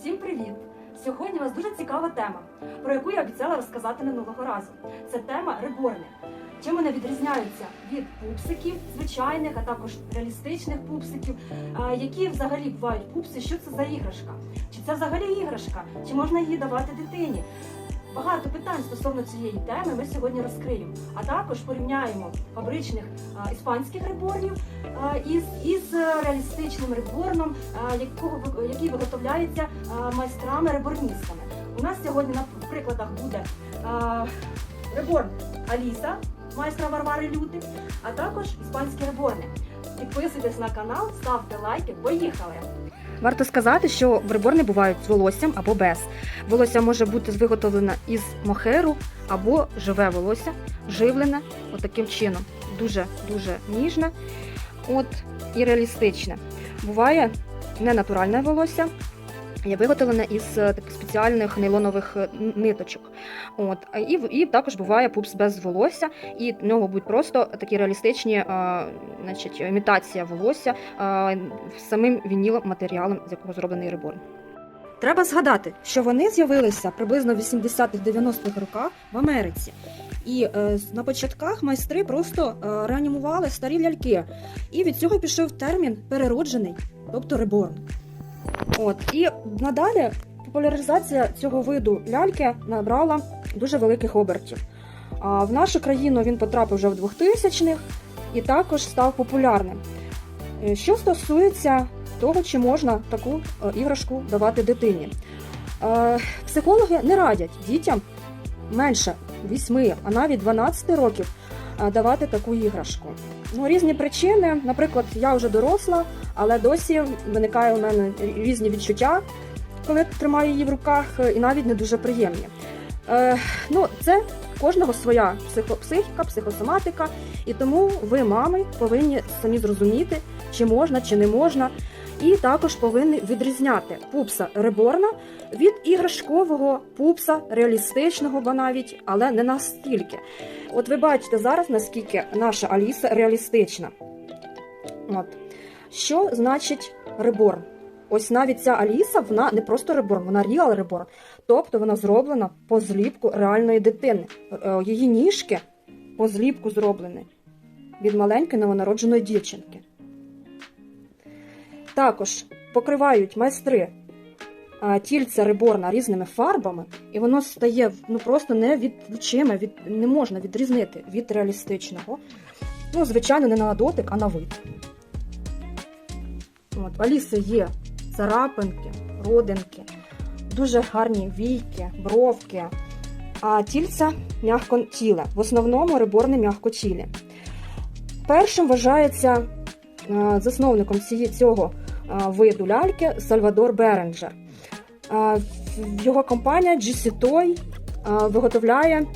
Всім привіт! Сьогодні у нас дуже цікава тема, про яку я обіцяла розказати минулого разу. Це тема реборни. Чим вони відрізняються від пупсиків, звичайних, а також реалістичних пупсиків. Які взагалі бувають пупси, що це за іграшка? Чи це взагалі іграшка? Чи можна її давати дитині? Багато питань стосовно цієї теми ми сьогодні розкриємо. А також порівняємо фабричних а, іспанських реборнів а, із, із е, реалістичним реборном, а, якого який виготовляється а, майстрами-реборністами. У нас сьогодні на прикладах буде а, реборн Аліса, майстра Варвари Лютик, а також іспанські реборни. Підписуйтесь на канал, ставте лайки, поїхали! Варто сказати, що приборни бувають з волоссям або без. Волосся може бути виготовлене із мохеру або живе волосся, живлене отаким чином. Дуже дуже ніжне от, і реалістичне. Буває ненатуральне волосся, є виготовлене із е, таких спеціальних нейлонових е, ниточок. От, і, і також буває пупс без волосся, і в нього будуть просто такі реалістичні е, значить, імітація волосся е, самим вінілом матеріалом, з якого зроблений реборн. Треба згадати, що вони з'явилися приблизно в 80-х-90-х роках в Америці. І е, на початках майстри просто е, реанімували старі ляльки. І від цього пішов термін перероджений, тобто реборн. От і надалі популяризація цього виду ляльки набрала дуже великих обертів. А в нашу країну він потрапив вже в 2000-х і також став популярним. Е, Що стосується того, чи можна таку е, іграшку давати дитині. Е, Психологи не радять дітям менше 8, а навіть 12 років давати таку іграшку. Ну, різні причини, наприклад, я вже доросла, але досі виникає у мене різні відчуття, коли тримаю її в руках, е, і навіть не дуже приємні. Е, ну, це кожного своя психо- психіка, психосоматика, і тому ви, мами, повинні самі зрозуміти, чи можна, чи не можна. І також повинні відрізняти пупса реборна від іграшкового пупса, реалістичного, бо навіть, але не настільки. От ви бачите зараз, наскільки наша Аліса реалістична. От. Що значить реборн? Ось навіть ця Аліса, вона не просто реборн, вона реал реборн. Тобто вона зроблена по зліпку реальної дитини. Е, Її ніжки по зліпку зроблені від маленької новонародженої дівчинки. Також покривають майстри а, тільця реборна різними фарбами, і воно стає ну просто невідлучиме, від, не можна відрізнити від реалістичного. Ну, звичайно, не на дотик, а на вид. От, Аліси є царапинки, родинки, дуже гарні війки, бровки, а тільця м'яко тіле. В основному реборни м'яко тілі. Першим вважається е, засновником цього е, виду ляльки Сальвадор Беренджер. Е, Його компанія GC Toy е, виготовляє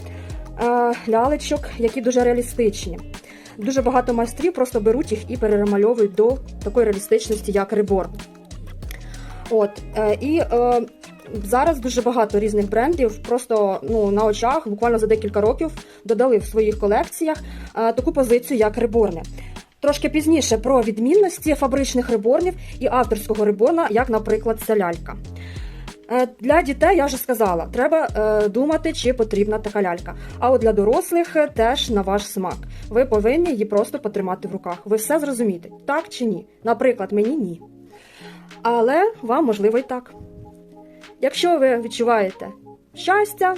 е, лялечок, які дуже реалістичні. Дуже багато майстрів просто беруть їх і перемальовують до такої реалістичності, як реборн. От, е, і е, зараз дуже багато різних брендів просто ну, на очах, буквально за декілька років, додали в своїх колекціях е, таку позицію, як реборни. Трошки пізніше про відмінності фабричних реборнів і авторського реборна, як, наприклад, ця лялька. Е, Для дітей я вже сказала, треба е, думати, чи потрібна така лялька. А от для дорослих е, теж на ваш смак. Ви повинні її просто потримати в руках. Ви все зрозумієте, так чи ні. Наприклад, мені ні. Але вам можливо і так. Якщо ви відчуваєте щастя,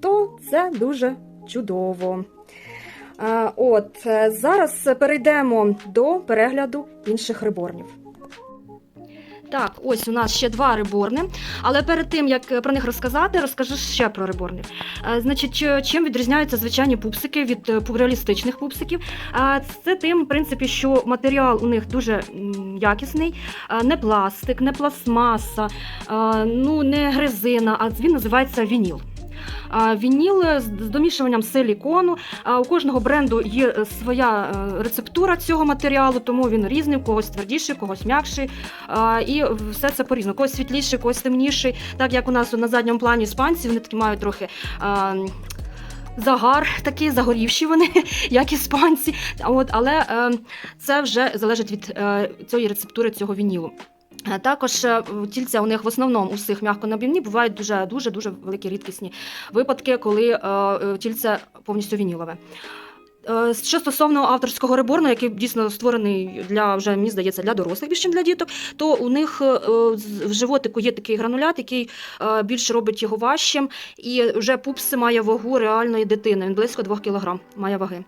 то це дуже чудово. Е, От е, зараз перейдемо до перегляду інших реборнів. Так, ось у нас ще два реборни. Але перед тим як е, про них розказати, розкажу ще про реборнів. Е, Значить, чим відрізняються звичайні пупсики від реалістичних пупсиків? Це тим, в принципі, що матеріал у них дуже якісний, не пластик, не пластмаса, ну не гризина, а він називається вініл. Вініл з домішуванням силікону. У кожного бренду є е, своя е, рецептура цього матеріалу, тому він різний, у когось твердіший, у когось м'якший. І все це по-різному. Когось світліший, когось темніший. Так як у нас на задньому плані іспанці, вони такі мають трохи. Загар такий, загорівші вони, як іспанці. От, але е, це вже залежить від е, цієї рецептури цього вінілу. Е, Також е, тільця у них в основному усіх м'яконабівні бувають дуже дуже дуже великі рідкісні випадки, коли е, тільце повністю вінілове. Е, Що стосовно авторського реборну, який дійсно створений для вже мені здається для дорослих більше ніж для діток, то у них е, в животику є такий гранулят, який е, більше робить його важчим, і вже пупс має вагу реальної дитини. Він близько 2 кг має ваги.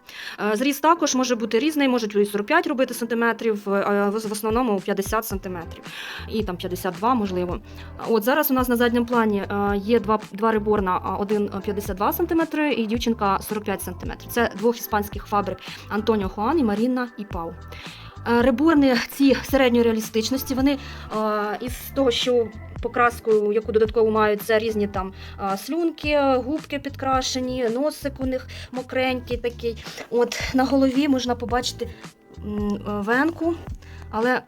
Зріст також може бути різний, можуть і 45 робити сантиметрів, а в основному 50 сантиметрів і там 52, можливо. От зараз у нас на задньому плані є два, два реборна, один 52 см і дівчинка 45 см. Це двох іспанських фабрик Антоніо Хуан і Маріна і Пау. Е, Реборни ці середньої реалістичності, вони е, із того, що покраскою, яку додатково мають, це різні там е, слюнки, губки підкрашені, носик у них мокренький такий. От на голові можна побачити венку, але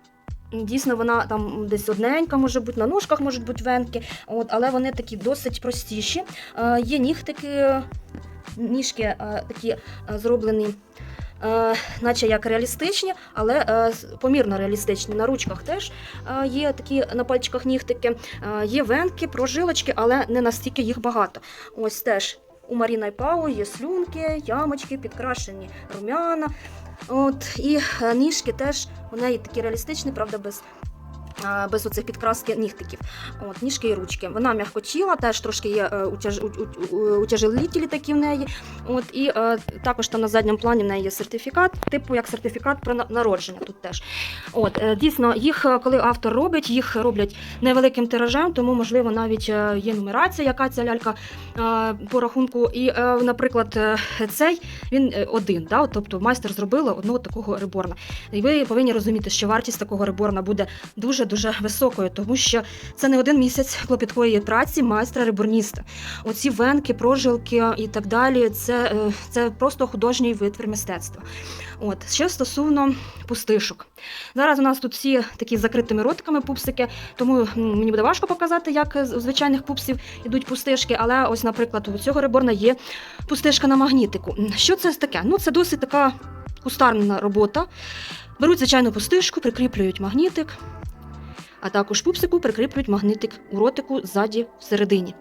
Дійсно, вона там десь одненька може бути, на ножках можуть бути венки, от, але вони такі досить простіші. Є нігтики, ніжки е, такі е, зроблені, е, наче як реалістичні, але помірно реалістичні. На ручках теж є такі на пальчиках нігтики, є венки, прожилочки, але не настільки їх багато. Ось теж. У Маріна і Пау є слюнки, ямочки, підкрашені рум'яна. От, і ніжки теж у неї такі реалістичні, правда, без, без оцих підкраски нігтиків. От, ніжки і ручки. Вона м'ягкочіла, теж трошки є е, утяж, у- у- у- утяжелітелі такі в неї. От, і е, також там на задньому плані в неї є сертифікат, типу як сертифікат про народження тут теж. От, е, дійсно, їх, е, коли автор робить, їх роблять невеликим тиражем, тому, можливо, навіть е, є нумерація, яка ця лялька е, по рахунку. І, е, наприклад, е, цей він е, один, да? тобто майстер зробила одного такого реборна. І ви повинні розуміти, що вартість такого реборна буде дуже дуже високою, тому що це не один місяць клопіткої праці майстра реборніста. Оці венки, прожилки і так далі. Це, е, це просто художній витвір мистецтва. От що стосовно пустишок. Зараз у нас тут всі такі закритими ротиками пупсики, тому мені буде важко показати, як у звичайних пупсів ідуть пустишки. Але ось, наприклад, у цього реборна є пустишка на магнітику. Що це таке? Ну, це досить така кустарна робота. Беруть звичайну пустишку, прикріплюють магнітик, а також пупсику прикріплюють магнітик у ротику ззаді всередині.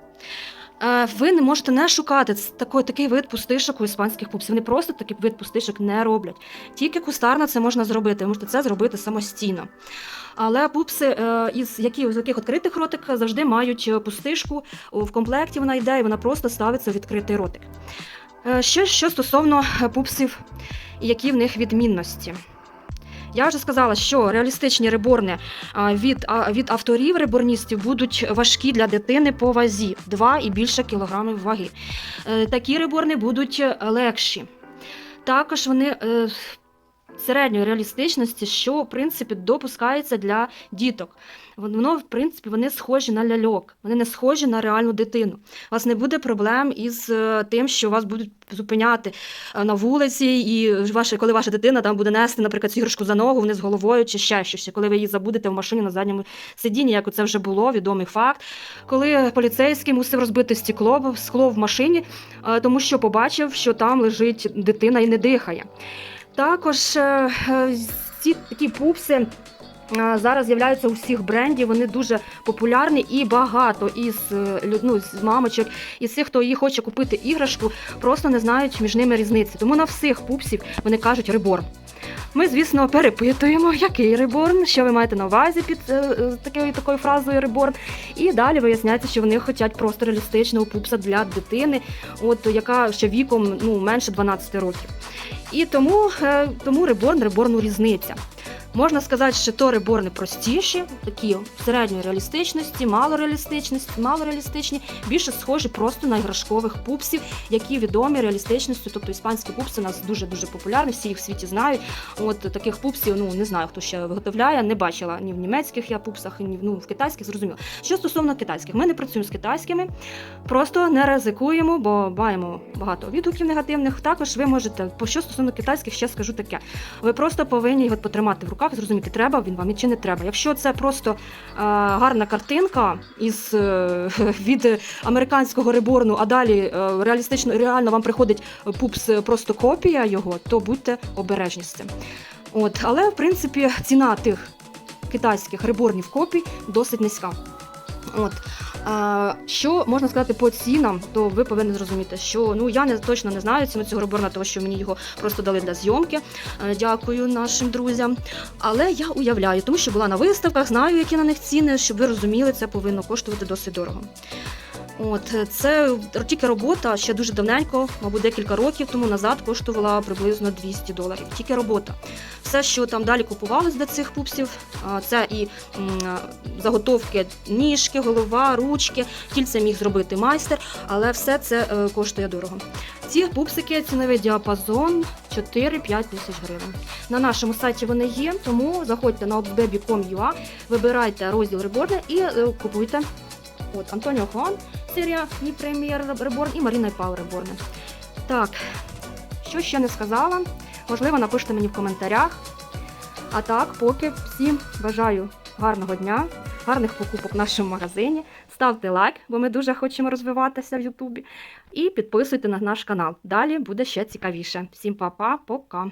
Е, Ви не можете не шукати такий, такий вид пустишок у іспанських пупсів. Вони просто такий вид пустишок не роблять. Тільки кустарно це можна зробити, ви можете це зробити самостійно. Але пупси, е, із які з яких відкритих ротик завжди мають е, пустишку. В комплекті вона йде, і вона просто ставиться в відкритий ротик. Ще що стосовно пупсів, які в них відмінності. Я вже сказала, що реалістичні реборни від, від авторів реборністів будуть важкі для дитини по вазі 2 і більше кілограмів ваги. Е, Такі реборни будуть е, легші. Також вони е, середньої реалістичності, що в принципі допускається для діток. Воно, в принципі, вони схожі на ляльок, вони не схожі на реальну дитину. У вас не буде проблем із е, тим, що вас будуть зупиняти е, на вулиці, і ваша, коли ваша дитина там буде нести, наприклад, цю за ногу вниз головою чи ще щось. Коли ви її забудете в машині на задньому сидінні, як це вже було, відомий факт. Коли поліцейський мусив розбити стекло, скло в машині, е, тому що побачив, що там лежить дитина і не дихає. Також е, е, ці такі пупси. е, Зараз з'являються у всіх брендів, вони дуже популярні і багато із ну, з мамочок, і з тих, хто її хоче купити іграшку, просто не знають між ними різниці. Тому на всіх пупсів вони кажуть реборн. Ми, звісно, перепитуємо, який реборн, що ви маєте на увазі під е, е, такою такою фразою реборн. І далі виясняється, що вони хочуть просто реалістичного пупса для дитини, от яка ще віком ну, менше 12 років. І тому, е, тому реборн, реборну різниця. Можна сказати, що то реборни простіші, такі середньої реалістичності, малореалістичності, малореалістичні, більше схожі просто на іграшкових пупсів, які відомі реалістичністю. Тобто іспанські пупси у нас дуже дуже популярні, всі їх в світі знають. От таких пупсів, ну не знаю, хто ще виготовляє, не бачила ні в німецьких я пупсах, ні ну, в китайських, зрозуміло. Що стосовно китайських, ми не працюємо з китайськими, просто не ризикуємо, бо маємо багато відгуків негативних. Також ви можете, по що стосовно китайських, ще скажу таке. Ви просто повинні його потримати в руках, зрозуміти, треба він вам чи не треба. Якщо це просто е, гарна картинка із е, від американського реборну, а далі е, реалістично реально вам приходить пупс просто копія його, то будьте обережні з цим. От, але в принципі ціна тих китайських реборнів копій досить низька. От. Що можна сказати по цінам, то ви повинні зрозуміти, що ну я не точно не знаю ціну цього роборна, тому що мені його просто дали для зйомки. Е, Дякую нашим друзям. Але я уявляю, тому що була на виставках, знаю, які на них ціни, щоб ви розуміли, це повинно коштувати досить дорого. От е, це тільки робота ще дуже давненько, мабуть, декілька років тому назад коштувала приблизно 200 доларів. Тільки робота. Все, що там далі купувалось для цих пупсів, це і заготовки ніжки, голова, ручки. Кільце міг зробити майстер, але все це е, коштує дорого. Ці пупсики ціновий діапазон 4-5 тисяч гривень. На нашому сайті вони є, тому заходьте на obsbaby.com.ua, вибирайте розділ Reborn і е, купуйте. От Антоніо Хуан, серія Мі Прем'єр Reborn і Маріна Пау Reborn. Так, що ще не сказала, можливо, напишіть мені в коментарях. А так, поки всім бажаю гарного дня, гарних покупок в нашому магазині. Ставте лайк, бо ми дуже хочемо розвиватися в Ютубі. І підписуйте на наш канал. Далі буде ще цікавіше. Всім па-па, пока!